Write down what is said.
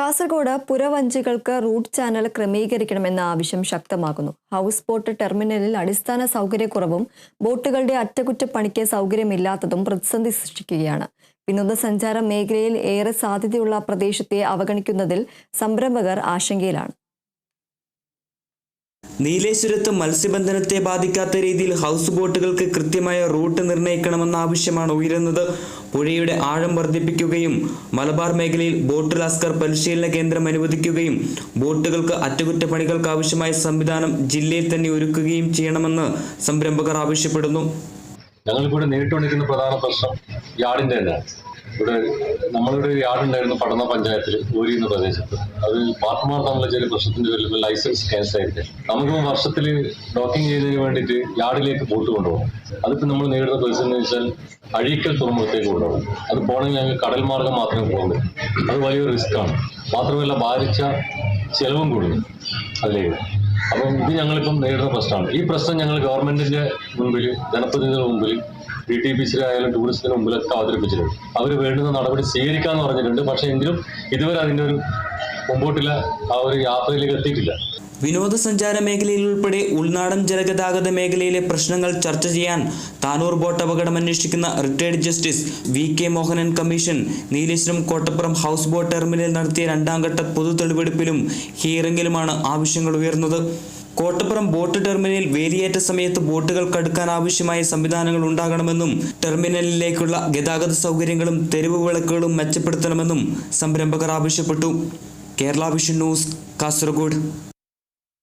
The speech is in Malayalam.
കാസർഗോഡ് പുരവഞ്ചികൾക്ക് റൂട്ട് ചാനൽ ക്രമീകരിക്കണമെന്ന ആവശ്യം ശക്തമാകുന്നു ഹൗസ് ബോട്ട് ടെർമിനലിൽ അടിസ്ഥാന സൗകര്യക്കുറവും ബോട്ടുകളുടെ അറ്റകുറ്റപ്പണിക്ക് സൗകര്യമില്ലാത്തതും പ്രതിസന്ധി സൃഷ്ടിക്കുകയാണ്. വിനോദസഞ്ചാര മേഖലയിൽ ഏറെ സാധ്യതയുള്ള പ്രദേശത്തെ അവഗണിക്കുന്നതിൽ സംരംഭകർ ആശങ്കയിലാണ്. നീലേശ്വരത്ത് മത്സ്യബന്ധനത്തെ ബാധിക്കാത്ത രീതിയിൽ ഹൗസ് ബോട്ടുകൾക്ക് കൃത്യമായ റൂട്ട് നിർണയിക്കണമെന്ന ആവശ്യമാണ് ഉയരുന്നത്. പുഴയുടെ ആഴം വർദ്ധിപ്പിക്കുകയും മലബാർ മേഖലയിൽ ബോട്ട് ലാസ്കർ പരിശീലന കേന്ദ്രം അനുവദിക്കുകയും ബോട്ടുകൾക്ക് അറ്റകുറ്റപ്പണികൾക്ക് ആവശ്യമായ സംവിധാനം ജില്ലയിൽ തന്നെ ഒരുക്കുകയും ചെയ്യണമെന്ന് സംരംഭകർ ആവശ്യപ്പെടുന്നു. ഞങ്ങൾ ഇവിടെ നേരിട്ടുകൊണ്ടിരിക്കുന്ന പ്രധാന പ്രശ്നം യാർഡിന്റെ തന്നെയാണ്. ഇവിടെ നമ്മളിവിടെ ഒരു യാർഡ് ഉണ്ടായിരുന്നു പടന്ന പഞ്ചായത്തിൽ ഊരി എന്ന പ്രദേശത്ത്. അത് പാർട്ട്മാർ തമ്മിലുള്ള ചെറിയ പ്രശ്നത്തിന്റെ പേരിൽ ലൈസൻസ് ക്യാൻസൽ ആയിട്ട് നമുക്ക് വർഷത്തിൽ ഡോക്കിംഗ് ചെയ്യുന്നതിന് വേണ്ടിയിട്ട് യാർഡിലേക്ക് ബോട്ട് കൊണ്ടുപോകും അതിപ്പോൾ നമ്മൾ നേരിടുന്ന പ്രതിസന്ധി എന്ന് വെച്ചാൽ അഴീക്കൽ തുറമുഖത്തേക്ക് കൊണ്ടുപോകും അത് പോകണമെങ്കിൽ ഞങ്ങൾക്ക് കടൽ മാർഗം മാത്രമേ പോകാൻ അത് വലിയൊരു റിസ്ക്കാണ്. മാത്രമല്ല ഭാരിച്ച ചെലവും കൂടുന്നു അതിലേക്ക്. അപ്പം ഇത് ഞങ്ങളിപ്പം നേരിടുന്ന പ്രശ്നമാണ്. ഈ പ്രശ്നം ഞങ്ങൾ ഗവൺമെന്റിന്റെ മുമ്പിൽ ജനപ്രതിനിധികളുടെ മുമ്പിൽ ഡി ടി പി സിയിലായാലും ടൂറിസ്റ്റിന്റെ മുമ്പിലൊക്കെ അവതരിപ്പിച്ചിട്ടുണ്ട്. അവർ വേണ്ടുന്ന നടപടി സ്വീകരിക്കാന്ന് പറഞ്ഞിട്ടുണ്ട്. പക്ഷേ എങ്കിലും ഇതുവരെ അതിന്റെ ഒരു മുമ്പോട്ടില്ല ആ ഒരു യാത്രയിലേക്ക് എത്തിയിട്ടില്ല. വിനോദസഞ്ചാര മേഖലയിൽ ഉൾപ്പെടെ ഉൾനാടൻ ജലഗതാഗത മേഖലയിലെ പ്രശ്നങ്ങൾ ചർച്ച ചെയ്യാൻ താനൂർ ബോട്ട് അപകടം അന്വേഷിക്കുന്ന retired justice V K Mohanan commission Nileshwaram Kottappuram house boat terminal നടത്തിയ രണ്ടാം ഘട്ട പൊതു തെളിവെടുപ്പിലും ഹിയറിംഗിലുമാണ് ആവശ്യങ്ങൾ ഉയർന്നത്. കോട്ടപ്പുറം ബോട്ട് ടെർമിനലിൽ വേലിയേറ്റ സമയത്ത് ബോട്ടുകൾ കടുക്കാൻ ആവശ്യമായ സംവിധാനങ്ങൾ ഉണ്ടാകണമെന്നും ടെർമിനലിലേക്കുള്ള ഗതാഗത സൗകര്യങ്ങളും തെരുവ് വിളക്കുകളും മെച്ചപ്പെടുത്തണമെന്നും സംരംഭകർ ആവശ്യപ്പെട്ടു. Kerala vision news Kasaragod.